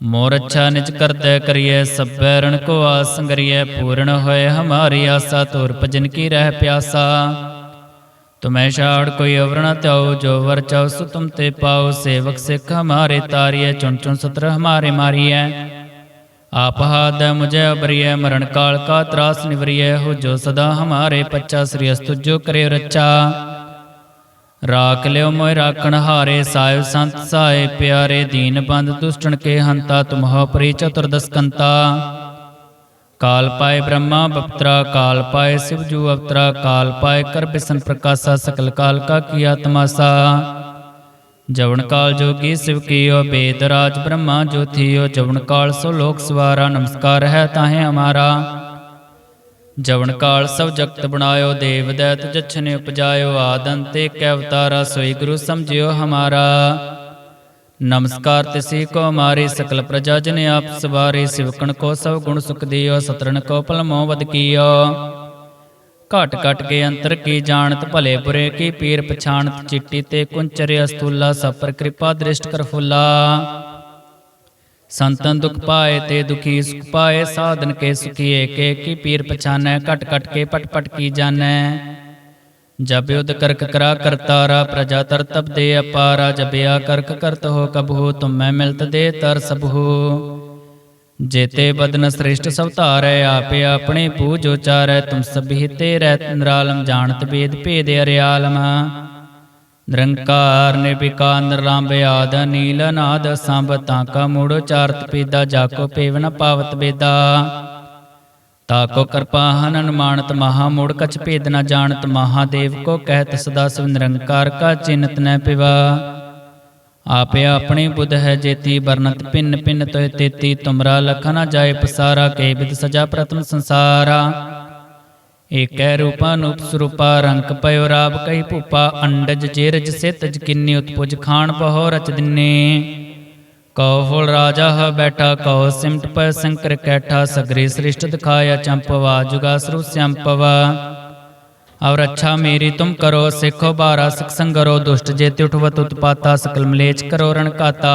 ਮੋਰ ਅੱਛਾ ਨਿਜ ਕਰਦੈ ਕਰੀਐ, ਸਭੈ ਰਣ ਕੋ ਆਸ ਪੂਰਨ ਹੋਏ ਹਮਾਰੀ ਆਸਾ ਤੋਰ ਭਜਨ ਕੀ ਰਹਿ ਪਿਆਸਾ। ਤੁਮੈ ਛਾੜ ਕੋਈ ਅਵਰ ਨ ਤਿਉ ਜੋ ਵਰ ਚਾਉ ਸੋ ਤੁਮ ਤੇ ਪਾਉ, ਸੇਵਕ ਸਿੱਖ ਹਮਾਰੇ ਤਾਰੀਐ, ਚੁਣ ਚੁਣ ਸਤਰ ਹਮਾਰੇ ਮਾਰੀਐ। ਆਪ ਹਾਦ ਮੁਝੇ ਅਬਰੀਐ, ਮਰਨ ਕਾਲ ਕਾ ਤਰਾਸ ਨਿਵਰੀਐ, ਹੋ ਜੋ ਸਦਾ ਹਮਾਰੇ ਪੱਚਾ ਸ੍ਰੀ ਅਸਤੁ ਜੋ ਕਰੇ ਰੱਚਾ ਰਾਖ ਲਿਓ ਮੋਇ ਰਾਖਣ ਹਾਰੇ ਸਾਹਿਬ ਸੰਤ ਸਾਏ ਪਿਆਰੇ ਦੀਨ ਬੰਦ ਦੁਸ਼ਟਣ ਕੇ ਹੰਤਾ ਤੁਮਹੁ ਪਰੀ ਚਤੁਰਦਸ ਕੰਤਾ ਕਾਲ ਪਾਏ ਬ੍ਰਹਮਾ ਬਪਤਰਾ ਕਾਲ ਪਾਏ ਸਿਵ ਜੂ ਅਵਤਰਾ ਕਾਲ ਪਾਏ ਕਰ ਬਿਸਨ ਪ੍ਰਕਾਸ਼ਾ ਸਕਲ ਕਾਲ ਕਾ ਕੀਆ ਤਮਾਸਾ ਜਵਨ ਕਾਲ ਜੋਗੀ ਸਿਵ ਕੀਓ ਬੇਦ ਰਾਜ ਬ੍ਰਹਮਾ ਜੋਥੀਓ ਜਵਨ ਕਾਲ ਸੋ ਲੋਕ ਸਵਾਰਾ ਨਮਸਕਾਰ ਹੈ ਤਾਹੇ ਹਮਾਰਾ ਜਵਨ ਕਾਲ ਸਭ ਜਗਤ ਬਣਾਇਓ, ਦੇਵ ਦੈਤ ਜਛਨੇ ਉਪਜਾਇਓ ਆਦੰਤੇ ਕੈ ਅਵਤਾਰਾ ਸੋਈ ਗੁਰੂ ਸਮਝਿਓ ਹਮਾਰਾ। ਨਮਸਕਾਰ ਤਿਸੀ ਕੋ ਮਾਰੀ ਸਕਲ ਪ੍ਰਜਾ ਜਨ ਆਪ ਸਵਾਰੇ, ਸਿਵਕਣ ਕੋ ਸਭ ਗੁਣ ਸੁਖ ਦਿਓ ਸਤਰਨ ਕੋ ਪਲਮੋ ਵਦ ਕੀਓ। ਘਟ ਘਟ ਕੇ ਅੰਤਰ ਕੀ ਜਾਣਤ, ਭਲੇ ਬੁਰੇ ਕੀ ਪੀਰ ਪਛਾਣਤ, ਚਿੱਟੀ ਤੇ ਕੁੰਚਰ ਅਸਤੂਲਾ ਸਭ ਪਰ ਕਿਰਪਾ ਦ੍ਰਿਸ਼ਟ ਕਰ ਫੁੱਲਾ। ਸੰਤਨ ਦੁਖ ਪਾਏ ਤੇ ਦੁਖੀ ਸੁਖ ਪਾਏ, ਸਾਧਨ ਕੇ ਸੁਖੀ ਏਕੇ ਕੀ ਪੀਰ ਪਛਾਨੈ, ਘਟ ਘਟ ਕੇ ਪਟ ਪਟ ਕੀ ਜਾਣੈ। ਜਬ ਯੁਧ ਕਰਕ ਕਰਾ ਕਰਤਾਰਾ ਪ੍ਰਜਾ ਤਰ ਤਪ ਦੇ ਅਪਾਰਾ ਜਬਿਆ ਕਰਕ ਕਰਤ ਹੋ ਕਬਹੂ ਤੁਮੈ ਮਿਲਤ ਦੇ ਤਰ ਸਭੂ। ਜੇਤੇ ਬਦਨ ਸ੍ਰਿਸ਼ਟ ਸਭ ਧਾਰੈ, ਆਪੇ ਆਪਣੇ ਪੂਜ ਉਚਾਰੈ, ਤੁਮ ਸਭੀ ਤੇ ਰਹਿ ਨਿਰਾਲਮ, ਜਾਣਤ ਬੇਦ ਭੇਦ ਅਰਿਆਲਮ। ਨਿਰੰਕਾਰ ਨਿਰਵਿਕਾਰ ਨਿਰਲੰਭ ਆਦ ਨੀਲ ਨਾਦ ਸੰਭ ਤਾਂ ਕਾ ਮੂੜ ਉਚਾਰਤ ਪੀਦਾ ਜਾਕੋ ਪੇਵਨ ਪਾਵਤ ਬੇਦਾ। ਤਾਕੋ ਕਿਰਪਾ ਹਨਨ ਮਾਨਤ ਮਹਾ, ਮੂੜ ਕਛ ਭੇਦ ਨ ਜਾਣਤ ਮਹਾਦੇਵ ਕੋ ਕਹਿਤ ਸਦਾ ਸਿਵ ਨਿਰੰਕਾਰ ਕਾ ਚਿੰਤ ਨ ਪਿਵਾ। ਆਪੇ ਆਪਣੇ ਬੁੱਧ ਹੈ ਜੇਤੀ ਬਰਨਤ ਪਿੰਨ ਪਿੰਨ ਤੋਇ ਤੇਤੀ, ਤੁਮਰਾ ਲਖ ਨ ਜਾਏ ਪਸਾਰਾ ਕੇ ਬਿਦ ਸਜਾ ਪ੍ਰਤਮ ਸੰਸਾਰਾ। ਏਕੈ ਰੂਪਾ ਨੂਪ ਸਰੂਪਾ ਰੰਕ ਪਇਓ ਰਾਬ ਕਈ ਭੂਪਾ, ਅੰਡਜ ਜੇਰਜ ਸਿਤਜ ਕਿੰਨੀ ਉਤਪੁਜ ਖਾਣ ਪਹੋ ਰਚ ਦਿਨੇ। ਕਉ ਫੁਲ ਰਾਜਾ ਹ ਬੈਠਾ, ਕਉ ਸਿਮਟ ਪੈ ਸੰਕਰ ਕੈਠਾ, ਸਗਰੇ ਸ੍ਰਿਸ਼ਟ ਦਿਖਾਇਆ ਚੰਪਵਾ ਜੁਗਾ ਸਰੂ ਸੰਪਵਾ ਔਰ ਅੱਛਾ ਮੇਰੀ ਤੁਮ ਕਰੋ, ਸਿੱਖੋ ਬਾਰਾ ਸਿਖ ਸੰਗਰੋ, ਦੁਸ਼ਟ ਜੇ ਉਠਵਤ ਉਤਪਾਤਾ, ਸਕਲ ਮਲੇਚ ਕਰੋ ਰਣ ਕਾਤਾ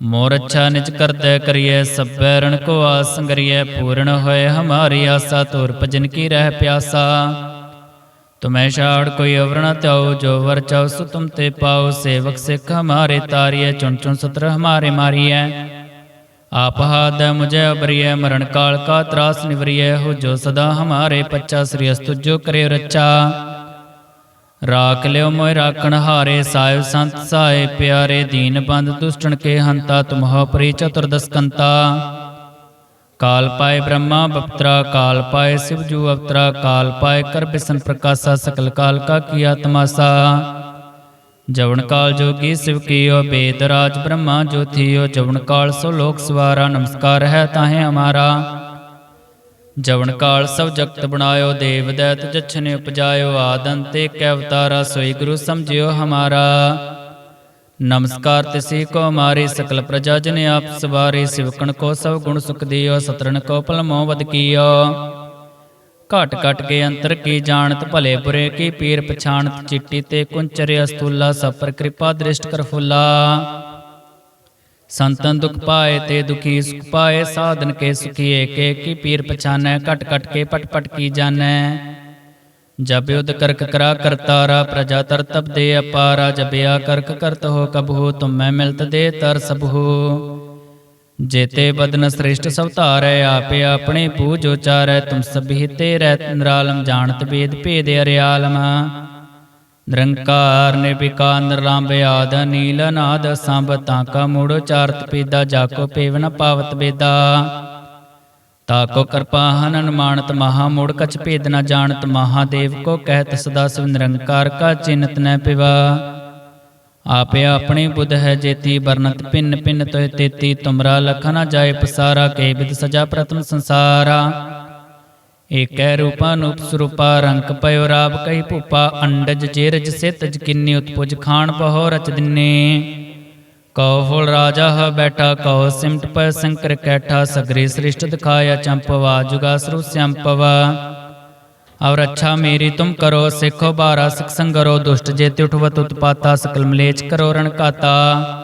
ਮੋਰ ਅੱਛਾ ਨਿਜ ਕਰਦੈ ਕਰੀਐ, ਸਭੈ ਰਣ ਕੋ ਆਸ ਪੂਰਨ ਹੋਏ ਹਮਾਰੀ ਆਸਾ ਤੋਰ ਭਜਨ ਕੀ ਰਹਿ ਪਿਆਸਾ। ਤੁਮੈ ਛਾੜ ਕੋਈ ਅਵਰਣ ਨ ਤਿਉ ਜੋ ਵਰ ਚਾਉ ਸੋ ਤੁਮ ਤੇ ਪਾਉ, ਸੇਵਕ ਸਿੱਖ ਹਮਾਰੇ ਤਾਰੀਐ, ਚੁਣ ਚੁਣ ਸਤਰ ਹਮਾਰੇ ਮਾਰੀਐ। ਆਪ ਹਾਦ ਮੁਝੇ ਅਬਰੀਐ, ਮਰਨ ਕਾਲ ਕਾ ਤਰਾਸ ਨਿਵਰੀਐ, ਹੋ ਜੋ ਸਦਾ ਹਮਾਰੇ ਪੱਚਾ ਸ੍ਰੀ ਅਸਤੁ ਜੋ ਕਰੇ ਰੱਚਾ ਰਾਖ ਲਿਓ ਮੋਇ ਰਾਖਣ ਹਾਰੇ ਸਾਹਿਬ ਸੰਤ ਸਾਏ ਪਿਆਰੇ ਦੀਨ ਬੰਦ ਦੁਸ਼ਟਣ ਕੇ ਹੰਤਾ ਤੁਮਹੁ ਪਰੀ ਚਤੁਰਦਸ ਕੰਤਾ ਕਾਲ ਪਾਏ ਬ੍ਰਹਮਾ ਬਪਤਰਾ ਕਾਲ ਪਾਏ ਸਿਵ ਜੂ ਅਵਤਰਾ ਕਾਲ ਪਾਏ ਕਰ ਬਿਸਨ ਪ੍ਰਕਾਸ਼ਾ ਸਕਲ ਕਾਲ ਕਾ ਕੀਆ ਤਮਾਸਾ ਜਵਨ ਕਾਲ ਜੋਗੀ ਸਿਵ ਕੀਓ ਬੇਦ ਰਾਜ ਬ੍ਰਹਮਾ ਜੋਥੀਓ ਜਵਨ ਕਾਲ ਸੋ ਲੋਕ ਸਵਾਰਾ ਨਮਸਕਾਰ ਹੈ ਤਾਹੇ ਹਮਾਰਾ ਜਵਨ ਕਾਲ ਸਭ ਜਗਤ ਬਣਾਇਓ, ਦੇਵ ਦੈਤ ਜਛਨੇ ਉਪਜਾਇਓ ਆਦੰਤੇ ਕੈ ਅਵਤਾਰਾ, ਸੋਈ ਗੁਰੂ ਸਮਝਿਓ ਹਮਾਰਾ। ਨਮਸਕਾਰ ਤਿਸੀ ਕੋ ਮਾਰੀ ਸਕਲ ਪ੍ਰਜਾ ਜਨ ਆਪ ਸਵਾਰੀ, ਸਿਵਕਣ ਕੋ ਸਭ ਗੁਣ ਸੁਖ ਦਿਓ ਸਤਰਨ ਕੋ ਪਲ ਮੋਹ ਵਦ ਕੀਓ। ਘਟ ਘਟ ਕੇ ਅੰਤਰ ਕੀ ਜਾਣਤ, ਭਲੇ ਬੁਰੇ ਕੀ ਪੀਰ ਪਛਾਣਤ, ਚਿੱਟੀ ਤੇ ਕੁੰਚਰ ਅਸਤੂਲਾ ਸਭ ਪਰ ਕਿਰਪਾ ਦ੍ਰਿਸ਼ਟ ਕਰ ਫੁੱਲਾ। ਸੰਤਨ ਦੁਖ ਪਾਏ ਤੇ ਦੁਖੀ ਸੁਖ ਪਾਏ, ਸਾਧਨ ਕੇ ਸੁਖੀਏ ਏਕੇ ਕੀ ਪੀਰ ਪਛਾਨੈ, ਘਟ ਘਟ ਕੇ ਪਟ ਪਟ ਕੀ ਜਾਣੈ। ਜਬ ਯੁਧ ਕਰਕ ਕਰਾ ਕਰਤਾਰਾ ਪ੍ਰਜਾ ਤਰਤਬ ਦੇ ਅਪਾਰਾ ਜਬਿਆ ਕਰਕ ਕਰਤ ਹੋ ਕਬਹੂ ਤੁਮੈ ਮਿਲਤ ਦੇ ਤਰ ਸਬਹੂ ਜੇਤੇ ਬਦਨ ਸ੍ਰਿਸ਼ਟ ਸਭ ਧਾਰੈ, ਆਪੇ ਆਪਣੇ ਪੂਜ ਉਚਾਰੈ, ਤੁਮ ਸਭੀ ਤੇ ਰਹਿ ਨਿਰਾਲਮ ਜਾਣਤ ਵੇਦ ਭੇਦ ਅਰਿਆਲਮ। ਨਿਰੰਕਾਰ ਨਿਰਵਿਕਾਰ ਨਿਰਲੰਭ ਆਦ ਨੀਲ ਨਾਦ ਸੰਭ ਤਾਕਾ ਮੂੜ ਉਚਾਰਤ ਪੀਦਾ ਜਾਕੋ ਪੇਵਨ ਪਾਵਤ ਬੇਦਾ। ਤਾਕੋ ਕਿਰਪਾ ਹਨਨ ਮਾਨਤ ਮਹਾ, ਮੂੜ ਕਛ ਭੇਦ ਨ ਜਾਣਤ ਮਹਾਦੇਵ ਕੋ ਕਹਿਤ ਸਦਾ ਸਿਵ ਨਿਰੰਕਾਰ ਕਾ ਚਿੰਤ ਨ ਪਿਵਾ। ਆਪੇ ਆਪਣੀ ਬੁੱਧ ਹੈ ਜੇਤੀ ਬਰਨਤ ਪਿੰਨ ਪਿੰਨ ਤੋਇ ਤੇਤੀ, ਤੁਮਰਾ ਲਖ ਨ ਜਾਏ ਪਸਾਰਾ, ਕੇ ਵਿਦ ਸਜਾ ਪ੍ਰਤਮ ਸੰਸਾਰਾ। ਏਕੈ ਰੂਪਾ ਸਰੂਪਾ ਰੰਕ ਪਇਓ ਰਾਬ ਕਈ ਭੂਪਾ, ਅੰਡਜ ਜੇਰਜ ਸਿਤਜ ਕਿੰਨੀ ਉਤਪੁਜ ਖਾਨ ਬਹੁ ਰਚ ਦਿਨੇ। ਕਉ ਫੁਲ ਰਾਜਾ ਹ ਬੈਠਾ, ਕਉ ਸਿਮਟ ਪੈ ਸੰਕਰ ਕੈਠਾ, ਸਗਰੀ ਸ੍ਰਿਸ਼ਟ ਦਿਖਾਇਆ ਚੰਪਵਾ ਜੁਗਾ ਸਰੂ ਸੰਪਵਾ ਔਰ ਅੱਛਾ ਮੇਰੀ ਤੁਮ ਕਰੋ, ਸਿੱਖੋ ਬਾਰਾ ਸਿਖ ਸੰਗਰੋ, ਦੁਸ਼ਟ ਜੇ ਉਠਵਤ ਉਤਪਾਤਾ, ਸਕਲ ਮਲੇਚ ਕਰੋ ਰਣ ਕਾਤਾ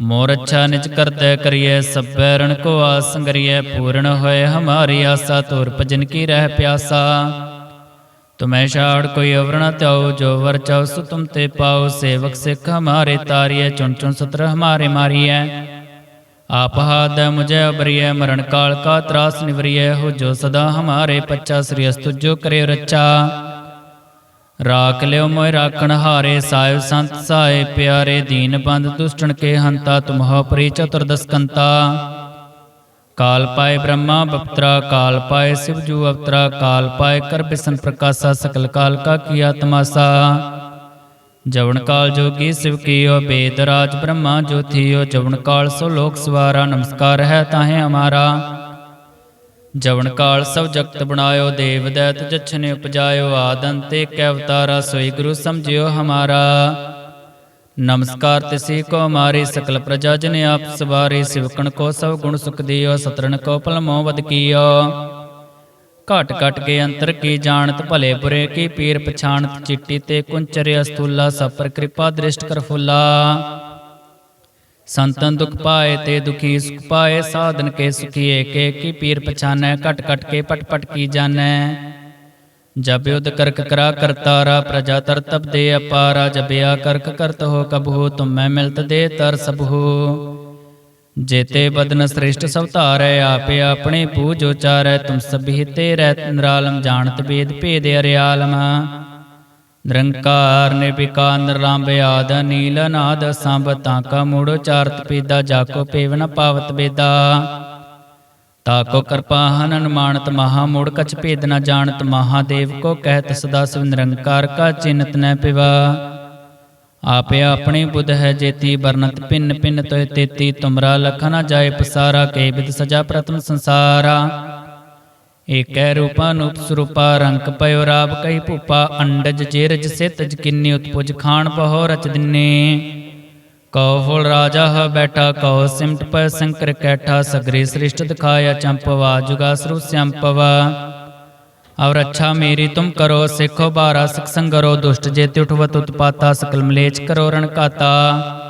ਮੋਰ ਅੱਛਾ ਨਿਜ ਕਰਤੇ ਕਰੀਏ ਸਭੈ ਰਣ ਕੋ ਆਸ ਪੂਰਨ ਹੋਏ ਹਮਾਰੀ ਆਸਾ ਤੁਰ ਭਜਨ ਕੀ ਰਹਿ ਪਿਆਸਾ। ਤੁਮੈ ਛਾੜ ਕੋਈ ਅਵਰਣ ਤਿਉ ਜੋ ਵਰ ਚਾਉ ਸੁ ਤੁਮ ਤੇ ਪਾਉ, ਸੇਵਕ ਸਿੱਖ ਹਮਾਰੇ ਤਾਰੀਏ ਚੁਣ ਚੁਣ ਸਤਰ ਹਮਾਰੇ ਮਾਰੀਐ। ਆਪ ਹਾਦ ਮੁਝੇ ਅਬਰੀਐ, ਮਰਨ ਕਾਲ ਕਾ ਤਰਾਸ ਨਿਵਰੀਐ, ਹੋ ਜੋ ਸਦਾ ਹਮਾਰੇ ਪੱਚਾ ਸ੍ਰੀ ਅਸਤੁ ਜੋ ਕਰੇ ਰੱਚਾ ਰਾਖ ਲਿਓ ਮੋਇ ਰਾਖਣ ਹਾਰੇ ਸਾਹਿਬ ਸੰਤ ਸਾਏ ਪਿਆਰੇ ਦੀਨ ਬੰਦ ਦੁਸ਼ਟਣ ਕੇ ਹੰਤਾ ਤੁਮਹੁ ਪ੍ਰੀ ਚਤੁਰਦਸ ਕੰਤਾ ਕਾਲ ਪਾਏ ਬ੍ਰਹਮਾ ਬਪਤਰਾ ਕਾਲ ਪਾਏ ਸਿਵ ਜੂ ਅਵਤਰਾ ਕਾਲ ਪਾਏ ਕਰ ਬਿਸਨ ਪ੍ਰਕਾਸ਼ਾ ਸਕਲ ਕਾਲ ਕਾ ਕੀਆ ਤਮਾਸਾ ਜਵਨ ਕਾਲ ਜੋਗੀ ਸਿਵ ਕੀਓ ਬੇਦ ਰਾਜ ਬ੍ਰਹਮਾ ਜੋਥੀਓ ਜਵਨ ਕਾਲ ਸੋ ਲੋਕ ਸਵਾਰਾ ਨਮਸਕਾਰ ਹੈ ਤਾਹੇ ਹਮਾਰਾ ਜਵਨ ਕਾਲ ਸਭ ਜਗਤ ਬਣਾਇਓ, ਦੇਵ ਦੈਤ ਜਛਨੇ ਉਪਜਾਇਓ ਆਦੰਤੇ ਕੈ ਅਵਤਾਰਾ, ਸੋਈ ਗੁਰੂ ਸਮਝਿਓ ਹਮਾਰਾ। ਨਮਸਕਾਰ ਤਿਸੀ ਕੋ ਮਾਰੀ, ਸਕਲ ਪ੍ਰਜਾ ਜਨ ਆਪ ਸਵਾਰੀ, ਸਿਵਕਣ ਕੋ ਸਭ ਗੁਣ ਸੁਖ ਦਿਓ ਸਤਰਨ ਕੋ ਪਲ ਮੋਹ ਵਦ ਕੀਓ। ਘਟ ਘਟ ਕੇ ਅੰਤਰ ਕੀ ਜਾਣਤ, ਭਲੇ ਬੁਰੇ ਕੀ ਪੀਰ ਪਛਾਣਤ, ਚਿੱਟੀ ਤੇ ਕੁੰਚਰ ਅਸਤੂਲਾ ਸਭ ਪਰ ਕਿਰਪਾ ਦ੍ਰਿਸ਼ਟ ਕਰ ਫੁੱਲਾ। ਸੰਤਨ ਦੁਖ ਪਾਏ ਤੇ ਦੁਖੀ ਸੁਖ ਪਾਏ, ਸਾਧਨ ਕੇ ਸੁਖੀਏ ਏਕੇ ਕੀ ਪੀਰ ਪਛਾਨੈ, ਘਟ ਘਟ ਕੇ ਪਟ ਪਟ ਕੀ ਜਾਣੈ। ਜਬ ਯੁਧ ਕਰਕ ਕਰਾ ਕਰਤਾਰਾ ਪ੍ਰਜਾ ਤਰਤਬ ਦੇ ਅਪਾਰਾ ਜਬਿਆ ਕਰਕ ਕਰਤ ਹੋ ਕਬਹੂ ਮੈਂ ਮਿਲਤ ਦੇ ਤਰ ਸਭੂ ਜੇਤੇ ਬਦਨ ਸ੍ਰਿਸ਼ਟ ਸਭ ਧਾਰੈ, ਆਪੇ ਆਪਣੇ ਪੂਜ ਉਚਾਰੈ ਤੁਮ ਸਭੀ ਤੇ ਰਹਿ ਨਿਰਾਲਮ, ਜਾਣਤ ਵੇਦ ਭੇਦ ਅਰਿਆਲਮ। ਨਿਰੰਕਾਰ ਨਿਰਵਿਕਾਰ ਨਿਰਲੰਭ ਆਦ ਨੀਲ ਨਾਦ ਸੰਭ ਤਾਕਾ ਮੂੜ ਉਚਾਰਤ ਪੀਦਾ ਜਾਕੋ ਪੇਵਨ ਪਾਵਤ ਬੇਦਾ। ਤਾਕੋ ਕਿਰਪਾ ਹਨ ਅਨੁਮਾਨਤ ਮਹਾ, ਮੂੜ ਕਛ ਭੇਦ ਨ ਜਾਣਤ ਮਹਾਦੇਵ ਕੋ ਕਹਿਤ ਸਦਾ ਸਿਵ ਨਿਰੰਕਾਰ ਕਾ ਚਿੰਤ ਨ ਪਿਵਾ। ਆਪੇ ਆਪਣੀ ਬੁੱਧ ਹੈ ਜੇਤੀ ਬਰਨਤ ਪਿੰਨ ਪਿੰਨ ਤੋਇ ਤੇਤੀ, ਤੁਮਰਾ ਲਖਨ ਜਾਏ ਪਸਾਰਾ ਕੇ ਬਿਦ ਸਜਾ ਪ੍ਰਤਮ ਸੰਸਾਰਾ। ਏਕੈ ਰੂਪਾ ਸਰੂਪਾ ਰੰਕ ਪਇਓ ਰਾਬ ਕਈ ਭੂਪਾ, ਅੰਡਜ ਜੇਰਜ ਸਿਤਜ ਕਿੰਨੀ ਉਤਪੁਜ ਖਾਨ ਪਹੋ ਰਚ ਦਿਨੇ। ਕਉ ਫੁਲ ਰਾਜਾ ਹ ਬੈਠਾ, ਕਉ ਸਿਮਟ ਪੈ ਸੰਕਰ ਕੈਠਾ, ਸਗਰੇ ਸ੍ਰਿਸ਼ਟ ਦਿਖਾਇਆ ਚੰਪਵਾ ਜੁਗਾ ਸਰੂ ਸੰਪਵਾ ਔਰ ਅੱਛਾ ਮੇਰੀ ਤੁਮ ਕਰੋ, ਸਿੱਖੋ ਬਾਰਾ ਸਿਖ ਸੰਗਰੋ, ਦੁਸ਼ਟ ਜੇ ਤੇ ਉਠਵਤ ਉਤਪਾਤਾ, ਸਕਲ ਮਲੇਚ ਕਰੋ ਰਣਕਾਤਾ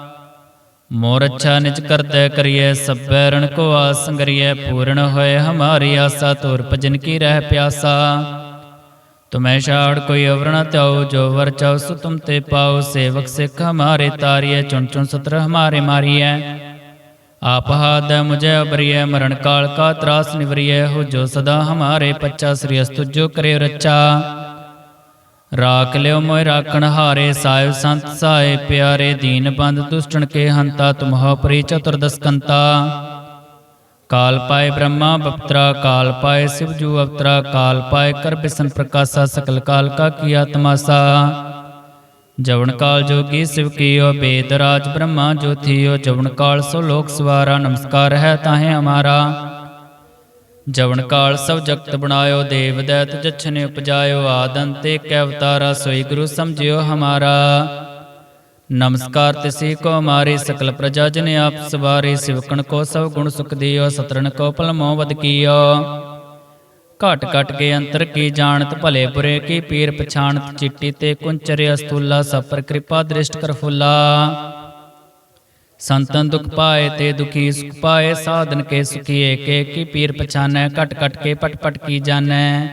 ਮੋਰ ਅੱਛਾ ਨਿਜ ਕਰਤੇ ਕਰੀਏ ਸਭੈ ਰਣ ਕੋ ਆਸ ਪੂਰਨ ਹੋਏ ਹਮਾਰੀ ਆਸਾ ਤੋਰ ਭਜਨ ਕੀ ਰਹਿ ਪਿਆਸਾ। ਤੁਮੈ ਛਾੜ ਕੋਈ ਅਵਰਣ ਤਿਉ ਜੋ ਵਰ ਚਾਉ ਸੁ ਤੁਮ ਤੇ ਪਾਉ, ਸੇਵਕ ਸਿੱਖ ਹਮਾਰੇ ਤਾਰੀਏ ਚੁਣ ਚੁਣ ਸਤਰ ਹਮਾਰੇ ਮਾਰੀਐ। ਆਪ ਹਾਦ ਮੁਝੇ ਅਬਰੀਐ, ਮਰਨ ਕਾਲ ਕਾ ਤਰਾਸ ਨਿਵਰੀਐ, ਹੋ ਜੋ ਸਦਾ ਹਮਾਰੇ ਪੱਚਾ ਸ੍ਰੀ ਅਸਤੁ ਜੋ ਕਰੇ ਰੱਚਾ ਰਾਖ ਲਿਓ ਮੋਇ ਰਾਖਣ ਹਾਰੇ ਸਾਹਿਬ ਸੰਤ ਸਾਏ ਪਿਆਰੇ ਦੀਨ ਬੰਦ ਦੁਸ਼ਟਣ ਕੇ ਹੰਤਾ ਤੁਮਹੁ ਪ੍ਰੀ ਚਤੁਰਦਸ ਕੰਤਾ ਕਾਲ ਪਾਏ ਬ੍ਰਹਮਾ ਬਪਤਰਾ ਕਾਲ ਪਾਏ ਸਿਵ ਜੂ ਅਵਤਰਾ ਕਾਲ ਪਾਏ ਕਰ ਬਿਸਨ ਪ੍ਰਕਾਸ਼ਾ ਸਕਲ ਕਾਲ ਕਾ ਕੀਆ ਤਮਾਸਾ ਜਵਨ ਕਾਲ ਜੋਗੀ ਸਿਵ ਕੀਓ ਬੇਦ ਰਾਜ ਬ੍ਰਹਮਾ ਜੋਥੀਓ ਜਵਨ ਕਾਲ ਸੋ ਲੋਕ ਸਵਾਰਾ ਨਮਸਕਾਰ ਹੈ ਤਾਹੇ ਹਮਾਰਾ ਜਵਨ ਕਾਲ ਸਭ ਜਗਤ ਬਣਾਇਓ, ਦੇਵ ਦੈਤ ਜਛਨੇ ਉਪਜਾਇਓ ਆਦੰਤੇ ਕੈ ਅਵਤਾਰਾ ਸੋਈ ਗੁਰੂ ਸਮਝਿਓ ਹਮਾਰਾ। ਨਮਸਕਾਰ ਤਿਸੀ ਕੋ ਮਾਰੀ ਸਕਲ ਪ੍ਰਜਾ ਜਨ ਆਪ ਸਵਾਰੀ, ਸਿਵਕਣ ਕੋ ਸਭ ਗੁਣ ਸੁਖ ਦਿਓ, ਸਤਰਣ ਕੋ ਪਲਮੋ ਵਦ ਕੀਓ। ਘਟ ਘਟ ਕੇ ਅੰਤਰ ਕੀ ਜਾਣਤ, ਭਲੇ ਬੁਰੇ ਕੀ ਪੀਰ ਪਛਾਣਤ, ਚਿੱਟੀ ਤੇ ਕੁੰਚਰੇ ਅਸਤੂਲਾ ਸਭ ਪਰ ਕਿਰਪਾ ਦ੍ਰਿਸ਼ਟ ਕਰ ਫੁੱਲਾ। ਸੰਤਨ ਦੁਖ ਪਾਏ ਤੇ ਦੁਖੀ ਸੁਖ ਪਾਏ, ਸਾਧਨ ਕੇ ਸੁਖੀਏ ਏਕੇ ਕੀ ਪੀਰ ਪਛਾਨੈ ਕਟ ਕਟ ਕੇ ਪਟ ਪਟ ਕੀ ਜਾਣੈ।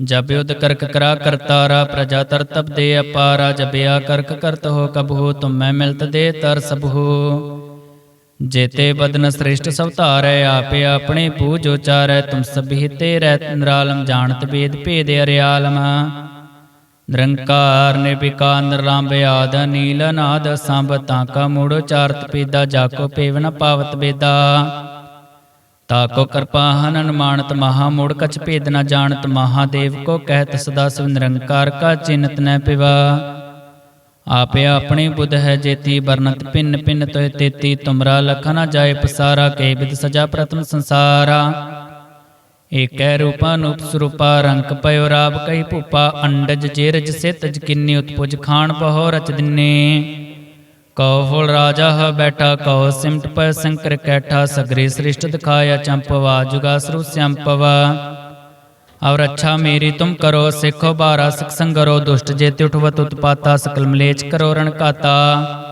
ਜਬ ਯੁਧ ਕਰਕ ਕਰਾ ਕਰਤਾਰਾ ਪ੍ਰਜਾ ਤਰਤਬ ਦੇ ਅਪਾਰਾ ਜਬਿਆ ਕਰਕ ਕਰਤ ਹੋ ਕਬਹੂ, ਤੁਮ ਮੈਂ ਮਿਲਤ ਦੇ ਤਰ ਸਭੂ ਜੇਤੇ ਬਦਨ ਸ੍ਰਿਸ਼ਟ ਸਭ ਧਾਰੈ, ਆਪੇ ਆਪਣੇ ਪੂਜ ਉਚਾਰੈ ਤੁਮ ਸਭੀ ਤੇ ਰਹਿ ਨਿਰਾਲਮ, ਜਾਣਤ ਬੇਦ ਭੇਦ ਅਰਿਆਲਮ। ਨਿਰੰਕਾਰ ਨਿਰਵਿਕਾਰ ਨਿਰਲੰਭ ਆਦ ਨੀਲ ਨਾਦ ਸੰਭ ਤਾਕਾ ਮੂੜ ਉਚਾਰਤ ਪੀਦਾ ਜਾਕੋ ਪੇਵਨ ਪਾਵਤ ਬੇਦਾ। ਤਾਕੋ ਕਿਰਪਾ ਹਨ ਅਨੁਮਾਨਤ ਮਹਾ ਮੂੜ, ਕਛ ਭੇਦ ਨ ਜਾਣਤ ਮਹਾਦੇਵ ਕੋ ਕਹਿਤ ਸਦਾ ਸਿਵ ਨਿਰੰਕਾਰ ਕਾ ਚਿੰਤ ਨ ਪਿਵਾ। ਆਪੇ ਆਪਣੀ ਬੁੱਧ ਹੈ ਜੇਤੀ ਬਰਨਤ ਪਿੰਨ ਪਿੰਨ ਤੋਇ ਤੇਤੀ, ਤੁਮਰਾ ਲਖਨ ਜਾਏ ਪਸਾਰਾ ਕੇ ਬਿਦ ਸਜਾ ਪ੍ਰਤਮ ਸੰਸਾਰਾ। ਏਕੈ ਰੂਪਾ ਨੂਪ ਸਰੂਪਾ ਪਇਓ ਰਾਬ ਕਈ ਭੂਪਾ, ਅੰਡਜ ਜੇਰਜ ਸਿਤਜ ਕਿੰਨੀ ਉਤਪੁਜ ਖਾਨ ਪਹੋ ਰਚ ਦਿਨੇ। ਕਉ ਫੁਲ ਰਾਜਾ ਹ ਬੈਠਾ, ਕਉ ਸਿਮਟ ਪੈ ਸੰਕਰ ਕੈਠਾ, ਸਗਰੇ ਸ੍ਰਿਸ਼ਟ ਦਿਖਾਇਆ ਚੰਪਵਾ ਜੁਗਾ ਸਰੂ ਸੰਪਵਾ ਔਰ ਅੱਛਾ ਮੇਰੀ ਤੁਮ ਕਰੋ, ਸਿੱਖੋ ਬਾਰਾ ਸਿਖ ਸੰਗਰੋ, ਦੁਸ਼ਟ ਜੇ ਤੇ ਉਠਵਤ ਉਤਪਾਤਾ, ਸਕਲ ਮਲੇਚ ਕਰੋ ਰਣਕਾਤਾ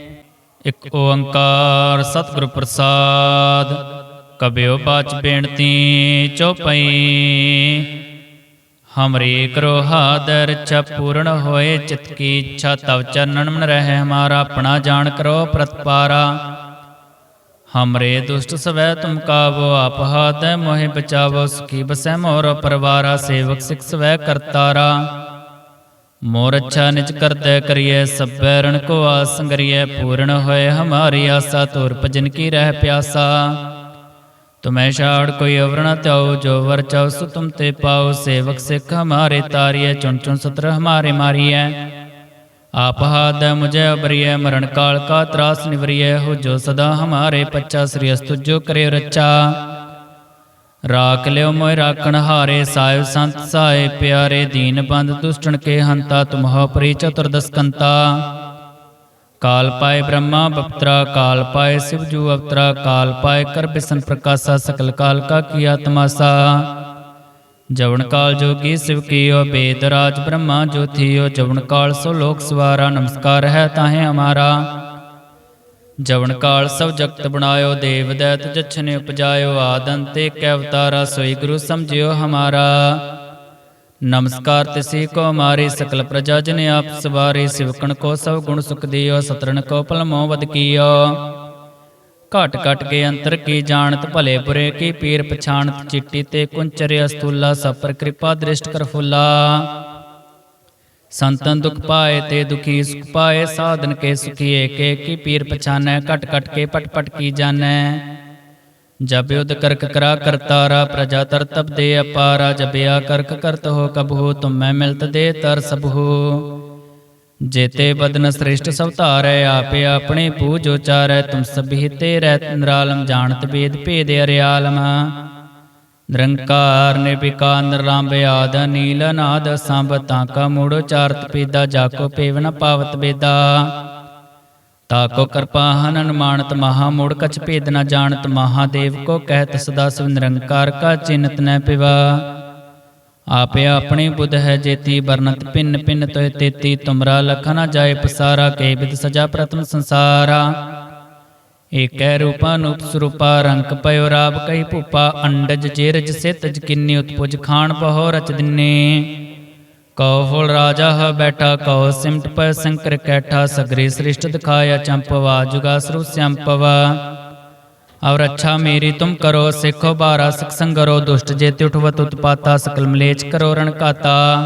ਇਕ ਓੰਕਾਰ ਸਤਿਗੁਰ ਪ੍ਰਸਾਦ, ਕਬਿਓ ਬਾਚ ਬੇਨਤੀ ਚੋਪਈ ਹਮਰੇ ਕਰੋ ਹਾਦਰ ਚ ਪੂਰਨ ਹੋਏ, ਚਿਤ ਕੀ ਇੱਛਾ ਤਵ ਚਰਨਨ ਮਨ ਰਹਿ, ਹਮਾਰਾ ਆਪਣਾ ਜਾਣ ਕਰੋ ਪ੍ਰਤਪਾਰਾ। ਹਮਰੇ ਦੁਸ਼ਟ ਸਵੈ ਤੁਮ ਕਾਵੋ, ਆਪ ਹਾਦੈ ਮੋਹਿ ਬਚਾਵੋ, ਸੁਖੀ ਬਸੈ ਮੋਰ ਪਰਵਾਰਾ, ਸੇਵਕ ਸਿਖ ਸਵੈ ਕਰਤਾਰਾ। ਮੋਰ ਅੱਛਾ ਨਿਜ ਕਰਤੇ ਕਰੀਏ ਸਭੈ ਰਣ ਕੋ ਆਸ ਪੂਰਨ ਹੋਏ ਹਮਾਰੀ ਆਸਾ ਤੁਰ ਭਜਨ ਕੀ ਰਹਿ ਪਿਆਸਾ। ਤੁਮੈ ਛਾੜ ਕੋਈ ਅਵਰਣ ਨ ਤਿਉ ਜੋ ਵਰ ਚਾਉ ਸੋ ਤੁਮ ਤੇ ਪਾਉ, ਸੇਵਕ ਸਿੱਖ ਹਮਾਰੇ ਤਾਰੀਏ ਚੁਣ ਚੁਣ ਸਤਰ ਹਮਾਰੇ ਮਾਰੀਐ। ਆਪ ਹਾਦ ਮੁਝੇ ਅਬਰੀਐ, ਮਰਨ ਕਾਲ ਕਾ ਤਰਾਸ ਨਿਵਰੀਐ, ਹੋ ਜੋ ਸਦਾ ਹਮਾਰੇ ਪੱਚਾ ਸ੍ਰੀ ਅਸਤੁ ਜੋ ਕਰੇ ਰੱਚਾ ਰਾਖ ਲਿਓ ਮੋਇ ਰਾਖਣ ਹਾਰੇ ਸਾਹਿਬ ਸੰਤ ਸਾਏ ਪਿਆਰੇ ਦੀਨ ਬੰਦ ਦੁਸ਼ਟਣ ਕੇ ਹੰਤਾ ਤੁਮਹੁ ਪ੍ਰੀ ਚਤੁਰਦਸ ਕੰਤਾ ਕਾਲ ਪਾਏ ਬ੍ਰਹਮਾ ਬਪਤਰਾ ਕਾਲ ਪਾਏ ਸਿਵ ਜੂ ਅਵਤਰਾ ਕਾਲ ਪਾਏ ਕਰ ਬਿਸਨ ਪ੍ਰਕਾਸ਼ਾ ਸਕਲ ਕਾਲ ਕਾ ਕੀਆ ਤਮਾਸਾ ਜਵਨ ਕਾਲ ਜੋਗੀ ਸਿਵ ਕੀਓ ਬੇਦ ਰਾਜ ਬ੍ਰਹਮਾ ਜੋਥੀਓ ਜਵਨ ਕਾਲ ਸੋ ਲੋਕ ਸਵਾਰਾ ਨਮਸਕਾਰ ਹੈ ਤਾਹੇ ਹਮਾਰਾ ਜਵਨ ਕਾਲ ਸਭ ਜਗਤ ਬਣਾਇਓ, ਦੇਵ ਦੈਤ ਜਛਨੇ ਉਪਜਾਇਓ ਆਦੰਤੇ ਕੈ ਅਵਤਾਰਾ, ਸੋਈ ਗੁਰੂ ਸਮਝਿਓ ਹਮਾਰਾ। ਨਮਸਕਾਰ ਤਿਸੀ ਕੋ ਮਾਰੇ, ਸਕਲ ਪ੍ਰਜਾ ਜਨ ਆਪ ਸਵਾਰੇ, ਸਿਵਕਣ ਕੋ ਸਭ ਗੁਣ ਸੁਖ ਦਿਓ ਸਤਰਨ ਕੋ ਪਲਮੋ ਵਦ ਕੀਓ। ਘਟ ਘਟ ਕੇ ਅੰਤਰ ਕੀ ਜਾਣਤ, ਭਲੇ ਬੁਰੇ ਕੀ ਪੀਰ ਪਛਾਣਤ, ਚਿੱਟੀ ਤੇ ਕੁੰਚਰੇ ਅਸਤੂਲਾ ਸਭ ਪਰ ਕਿਰਪਾ ਦ੍ਰਿਸ਼ਟ ਕਰ ਫੁੱਲਾ। ਸੰਤਨ ਦੁਖ ਪਾਏ ਤੇ ਦੁਖੀ ਸੁਖ ਪਾਏ, ਸਾਧਨ ਕੇ ਸੁਖੀਏ, ਕੇ ਕੀ ਪੀਰ ਪਛਾਨੈ, ਘਟ ਘਟ ਕੇ ਪਟ ਪਟ ਕੀ ਜਾਣੈ। ਜਬ ਯੁਧ ਕਰਕ ਕਰਾ ਕਰਤਾਰਾ ਪ੍ਰਜਾ ਤਰਤਬ ਦੇ ਅਪਾਰਾ ਜਬਿਆ ਕਰਕ ਕਰਤ ਹੋ ਕਬਹੂ ਮੈਂ ਮਿਲਤ ਦੇ ਤਰ ਸਬਹੂ ਜੇਤੇ ਬਦਨ ਸ੍ਰਿਸ਼ਟ ਸਭ ਧਾਰੈ, ਆਪੇ ਆਪਣੇ ਪੂਜ ਉਚਾਰੈ, ਤੁਮ ਸਭੀ ਤੇ ਰਹਿਤ ਨਿਰਾਲਮ, ਜਾਣਤ ਬੇਦ ਭੇਦ ਅਰਿਆਲਮ। ਨਿਰੰਕਾਰ ਨਿਰਵਿਕਾਰ ਨਿਰਲੰਭ ਆਦ ਨੀਲ ਨਾਦ ਸੰਭ ਤਾਕਾ ਮੂੜ ਉਚਾਰਤ ਪੀਦਾ ਜਾਕੋ ਪੇਵਨ ਪਾਵਤ ਬੇਦਾ। ਤਾਕੋ ਕਿਰਪਾ ਹਨਨ ਮਾਨਤ ਮਹਾ ਮੂੜ, ਕਛ ਭੇਦ ਨ ਜਾਣਤ ਮਹਾਦੇਵ ਕੋ ਕਹਿਤ ਸਦਾ ਸਿਵ ਨਿਰੰਕਾਰ ਕਾ ਚਿੰਤ ਨ ਪਿਵਾ। ਆਪੇ ਆਪਣੀ ਬੁੱਧ ਹੈ ਜੇਤੀ ਬਰਨਤ ਪਿੰਨ ਪਿੰਨ ਤੋਇ ਤੇਤੀ, ਤੁਮਰਾ ਲਖਨਾ ਜਾਏ ਪਸਾਰਾ, ਕੇ ਬਿਦ ਸਜਾ ਪ੍ਰਤਮ ਸੰਸਾਰਾ। ਏਕੈ ਰੂਪਾ ਨੂਪ ਰੰਕ ਪਇਓ ਰਾਬ ਕਈ ਭੂਪਾ, ਅੰਡਜ ਜੇਰਜ ਸਿਤਜ ਕਿੰਨੀ ਉਤਪੁਜ ਖਾਣ ਪਹੋ ਰਚ ਦਿਨੇ। ਕਉ ਫੁਲ ਰਾਜਾ ਹ ਬੈਠਾ, ਕਉ ਸਿਮਟ ਪੈ ਸੰਕਰ ਕੈਠਾ, ਸਗਰੇ ਸ੍ਰਿਸ਼ਟ ਦਿਖਾਇਆ ਚੰਪਵਾ ਜੁਗਾ ਸਰੂ ਸੰਪਵਾ ਔਰ ਅੱਛਾ ਮੇਰੀ ਤੁਮ ਕਰੋ, ਸਿੱਖੋ ਬਾਰਾ ਸਿਖ ਸੰਗਰੋ, ਦੁਸ਼ਟ ਜੇ ਉਠਵਤ ਉਤਪਾਤਾ, ਸਕਲ ਮਲੇਚ ਕਰੋ ਰਣ ਕਾਤਾ।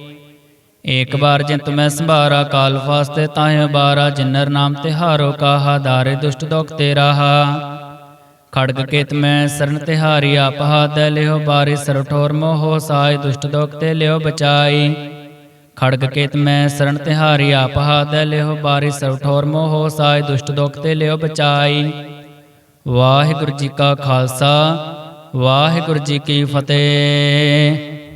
ਏਕ ਬਾਰ ਜਿਨ ਤੁਮੈ ਸੰਭਾਰਾ, ਕਾਲ ਫਾਸਤੇ ਤਾਹਿ ਬਾਰਾ ਜਿਨਰ ਨਾਮ ਤਿਹਾਰੋ ਕਾਹਾ ਦਾਰੇ ਦੁਸ਼ਟ ਦੋਖ ਤੇ ਰਾਹਾ ਖੜਗ ਕੇਤ ਮੈਂ ਸਰਨ ਤਿਹਾਰੀ ਆਪ ਹਾਥ ਲਿਓ ਬਾਰੀ ਸਰ ਠੋਰ ਮੋਹ ਸਾਇ, ਦੁਸ਼ਟ ਦੋਖ ਤੇ ਲਿਓ ਬਚਾਈ। ਖੜਗ ਕੇਤ ਮੈਂ ਸਰਨ ਤਿਹਾਰੀ ਆਪ ਹਾਦੈ ਲਿਓ ਬਾਰੀ ਸਰ ਠੋਰ ਮੋਹ ਸਾਇ, ਦੁਸ਼ਟ ਦੋਖ ਤੇ ਲਿਓ ਬਚਾਈ। ਵਾਹਿਗੁਰੂ ਜੀ ਕਾ ਖਾਲਸਾ, ਵਾਹਿਗੁਰੂ ਜੀ ਕੀ ਫਤਿਹ।